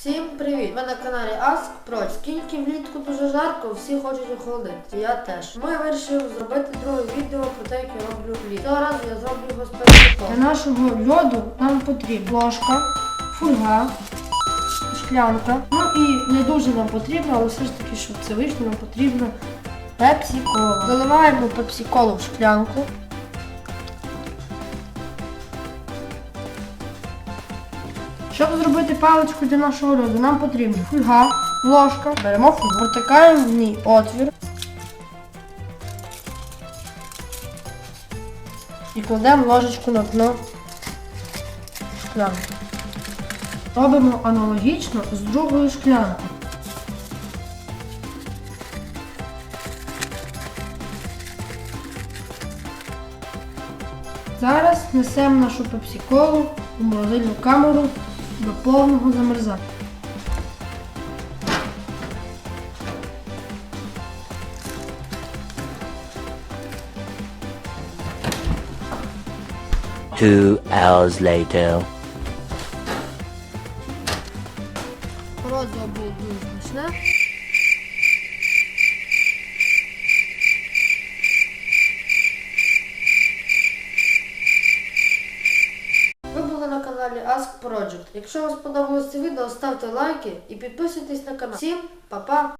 Всім привіт! Ви на каналі Ask. Скільки влітку дуже жарко, всі хочуть охолодити. Я теж. Тому я вирішив зробити друге відео про те, як я роблю лід. Цього разу я зроблю його. Для нашого льоду нам потрібна ложка, фольга, шклянка. Ну і не дуже нам потрібно, але все ж таки, щоб це вийшло, нам потрібно пепсі-кола. Заливаємо пепсі-колу в шклянку. Щоб зробити паличку для нашого льоду, нам потрібна фольга, ложка, беремо фольгу, протикаємо в ній отвір і кладемо ложечку на дно шклянки. Робимо аналогічно з другою шклянкою. Зараз несемо нашу пепсі-колу у морозильну камеру до повного замерзання. Two hours later. Роза був дуже смачне. Ви були на каналі Ask Project. Якщо вам сподобалось це відео, ставте лайки і підписуйтесь на канал. Всім па-па!